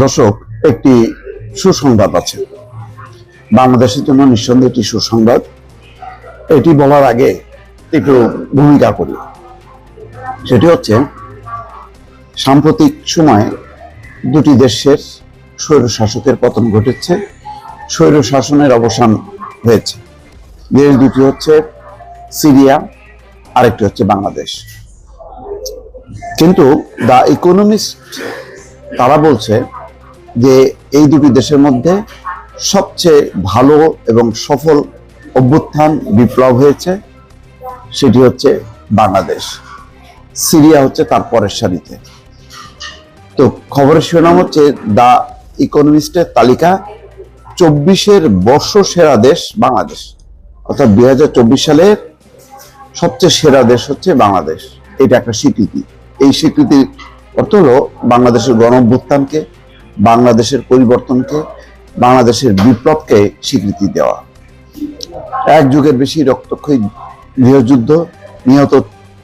দর্শক, একটি সুসংবাদ আছে। বাংলাদেশের জন্য নিঃসন্দেহে একটি সুসংবাদ। এটি বলার আগে একটু ভূমিকা করি। সেটি হচ্ছে, সাম্প্রতিক সময়ে দুটি দেশের স্বৈর শাসকের পতন ঘটেছে। স্বৈর শাসনের অবসান হয়েছে। দেশ দুটি হচ্ছে সিরিয়া, আরেকটি হচ্ছে বাংলাদেশ। কিন্তু দ্য ইকোনমিস্ট তারা বলছে যে এই দুটি দেশের মধ্যে সবচেয়ে ভালো এবং সফল অভ্যুত্থান বিপ্লব হয়েছে, সেটি হচ্ছে বাংলাদেশ। সিরিয়া হচ্ছে তার পরের সারিতে। তো খবরের শিরোনাম হচ্ছে দ্য ইকোনমিস্টের তালিকা, চব্বিশের বর্ষ সেরা দেশ বাংলাদেশ। অর্থাৎ দুই হাজার চব্বিশ সালের সবচেয়ে সেরা দেশ হচ্ছে বাংলাদেশ। এটা একটা স্বীকৃতি। এই স্বীকৃতির অর্থ হলো বাংলাদেশের গণ অভ্যুত্থানকে বাংলাদেশের পরিবর্তনকে, বাংলাদেশের বিপ্লবকে স্বীকৃতি দেওয়া। এক যুগের বেশি রক্তক্ষয়ী গৃহযুদ্ধ, নিহত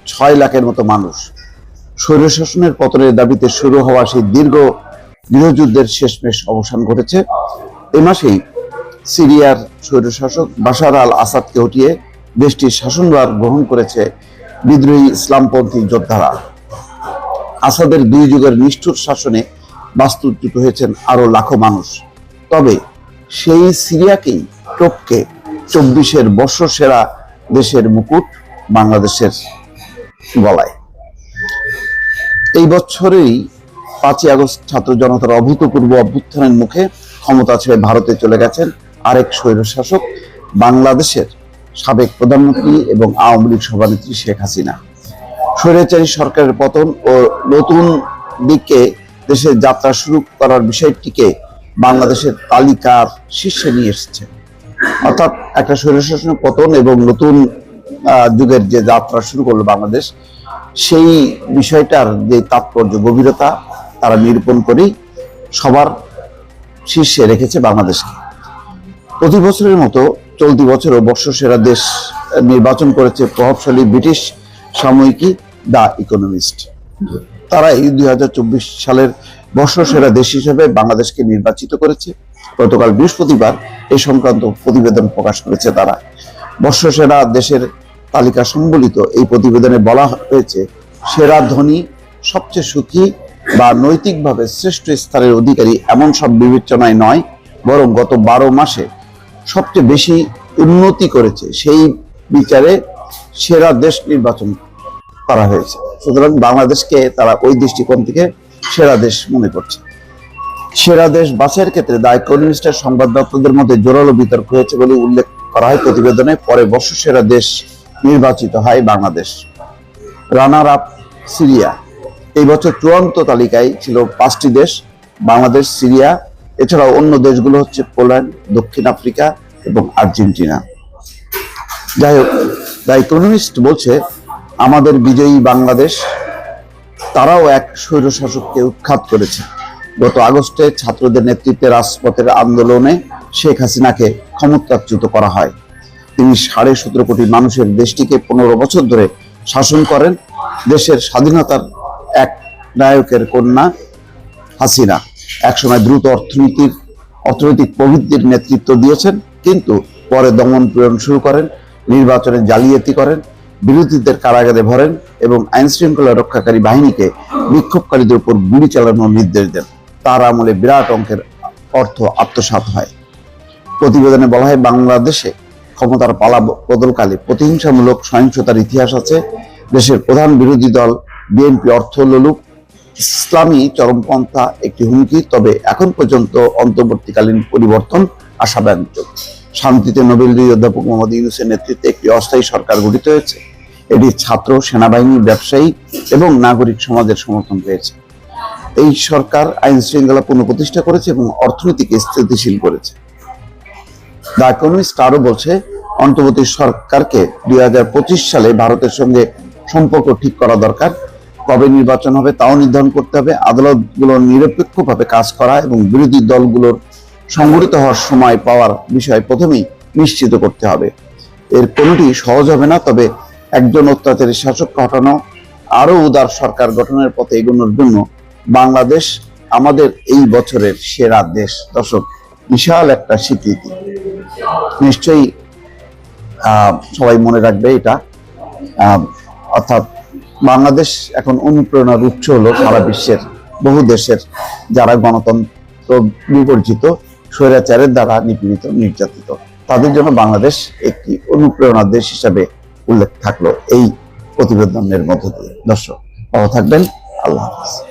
ছয় লাখের মতো মানুষ। স্বৈরশাসনের পতনের দাবিতে শুরু হওয়া সেই দীর্ঘ গৃহযুদ্ধের শেষমেশ অবসান ঘটেছে। এ মাসেই সিরিয়ার স্বৈরশাসক বাশার আল আসাদকে হটিয়ে দেশটির শাসনভার গ্রহণ করেছে বিদ্রোহী ইসলামপন্থী যোদ্ধারা। আসাদের দুই যুগের নিষ্ঠুর শাসনে বাস্তুচ্যুত হয়েছেন আরও লাখো মানুষ। তবে সেই সিরিয়াকেই টপকে চব্বিশের বর্ষ সেরা দেশের মুকুট বাংলাদেশের গলায়। এই বছরেই পাঁচই আগস্ট ছাত্র জনতার অভূতপূর্ব অভ্যুত্থানের মুখে ক্ষমতা ছেড়ে ভারতে চলে গেছেন আরেক স্বৈরশাসক বাংলাদেশের সাবেক প্রধানমন্ত্রী এবং আওয়ামী লীগ সভানেত্রী শেখ হাসিনা। স্বৈরাচারী সরকারের পতন ও নতুন দিকে দেশের যাত্রা শুরু করার বিষয়টিকে বাংলাদেশের তালিকার শীর্ষে নিয়ে এসেছে। অর্থাৎ একটা স্বৈরশাসনের পতন এবং নতুন যুগের যে যাত্রা শুরু করল বাংলাদেশ, সেই বিষয়টার যে তাৎপর্য, গভীরতা তারা নিরূপণ করেই সবার শীর্ষে রেখেছে বাংলাদেশকে। প্রতি বছরের মতো চলতি বছরও বর্ষসেরা দেশ নির্বাচন করেছে প্রভাবশালী ব্রিটিশ সাময়িকী দ্য ইকোনমিস্ট। তারাই দুই হাজার চব্বিশ সালের বর্ষসেরা দেশ হিসেবে বাংলাদেশকে নির্বাচিত করেছে। গতকাল বৃহস্পতিবার এই সংক্রান্ত প্রতিবেদন প্রকাশ করেছে তারা। বর্ষসেরা দেশের তালিকা সম্বলিত এই প্রতিবেদনে বলা হয়েছে সেরা ধনী সবচেয়ে সুখী বা নৈতিকভাবে শ্রেষ্ঠ স্তরের অধিকারী এমন সব বিবেচনায় নয় বরং গত বারো মাসে সবচেয়ে বেশি উন্নতি করেছে। সেই বিচারে সেরা দেশ নির্বাচন করা হয়েছে। সুতরাং বাংলাদেশকে তারা ওই দৃষ্টিকোণ থেকে সেরা দেশ মনে করছে। সেরা দেশ বাছাইয়ের ক্ষেত্রে দা ইকোনমিস্টের সংবাদদাতাদের মধ্যে জোরালো বিতর্ক হয়েছে বলে উল্লেখ করা হয় প্রতিবেদনে। পরে বর্ষ সেরা দেশ নির্বাচিত হয় বাংলাদেশ। Runner up Syria. এই বছর চূড়ান্ত তালিকায় ছিল পাঁচটি দেশ, বাংলাদেশ, সিরিয়া, এছাড়াও অন্য দেশগুলো হচ্ছে পোল্যান্ড, দক্ষিণ আফ্রিকা এবং আর্জেন্টিনা। যাই হোক, দ্য ইকোনমিস্ট বলছে আমাদের বিজয়ী বাংলাদেশ, তারাও এক স্বৈরশাসককে উৎখাত করেছে। গত আগস্টে ছাত্রদের নেতৃত্বে রাজপথের আন্দোলনে শেখ হাসিনাকে ক্ষমতাচ্যুত করা হয়। তিনি সাড়ে সতেরো কোটি মানুষের দেশটিকে পনেরো বছর ধরে শাসন করেন। দেশের স্বাধীনতার এক নায়কের কন্যা হাসিনা একসময় দ্রুত অর্থনীতির, অর্থনৈতিক প্রবৃদ্ধির নেতৃত্ব দিয়েছেন, কিন্তু পরে দমন পীড়ন শুরু করেন, নির্বাচনে জালিয়াতি করেন বিরোধীদের কারাগারে ভরেন এবং আইন শৃঙ্খলা রক্ষাকারী বাহিনীকে বিক্ষোভকারীদের উপর গুলি চালানোর নির্দেশ দেন। তার আমলে বিরাট অঙ্কের অর্থ আত্মসাৎ হয়। প্রতিবেদনে বলা হয়, বাংলাদেশে ক্ষমতার পালা বদলকালে প্রতিহিংসামূলক সহিংসতার ইতিহাস আছে। দেশের প্রধান বিরোধী দল বিএনপি অর্থ লোলুপ ইসলামী চরমপন্থা একটি হুমকি, তবে এখন পর্যন্ত অন্তর্বর্তীকালীন পরিবর্তন আশাব্যঞ্জক। শান্তিতে নোবেল দুই অধ্যাপক মোহাম্মদ ইউনুসের নেতৃত্বে একটি অস্থায়ী সরকার গঠিত হয়েছে। এটি ছাত্র, সেনাবাহিনী, ব্যবসায়ী এবং নাগরিক সমাজের সমর্থন পেয়েছে। এই সরকার আইন শৃঙ্খলা পুনঃপ্রতিষ্ঠা করেছে এবং অর্থনীতিকে স্থিতিশীল করেছে। দ্য ইকোনমিস্ট আরও বলছে, অন্তর্বর্তী সরকারকে দুই সালে ভারতের সঙ্গে সম্পর্ক ঠিক করা দরকার। কবে নির্বাচন হবে তাও নির্ধারণ করতে হবে। আদালতগুলো নিরপেক্ষভাবে কাজ করা এবং বিরোধী দলগুলোর সংগঠিত হওয়ার সময় পাওয়ার বিষয় প্রথমেই নিশ্চিত করতে হবে। এর কোনোটি সহজ হবে না, তবে একজন অত্যাচারী শাসক হটানো আরও উদার সরকার গঠনের পথে এগোনোর জন্য বাংলাদেশ আমাদের এই বছরের সেরা দেশ। দর্শক, বিশাল একটা স্বীকৃতি। নিশ্চয়ই সবাই মনে রাখবে এটা। অর্থাৎ বাংলাদেশ এখন অনুপ্রেরণার উৎস হলো সারা বিশ্বের, বহু দেশের যারা গণতন্ত্র বিবর্জিত, স্বৈরাচারের দ্বারা নিপীড়িত, নির্যাতিত। তাদের জন্য বাংলাদেশ একটি অনুপ্রেরণার দেশ হিসাবে উল্লেখ থাকল এই প্রতিবেদনের মধ্য দিয়ে। দর্শক ভালো থাকবেন। আল্লাহ হাফিজ।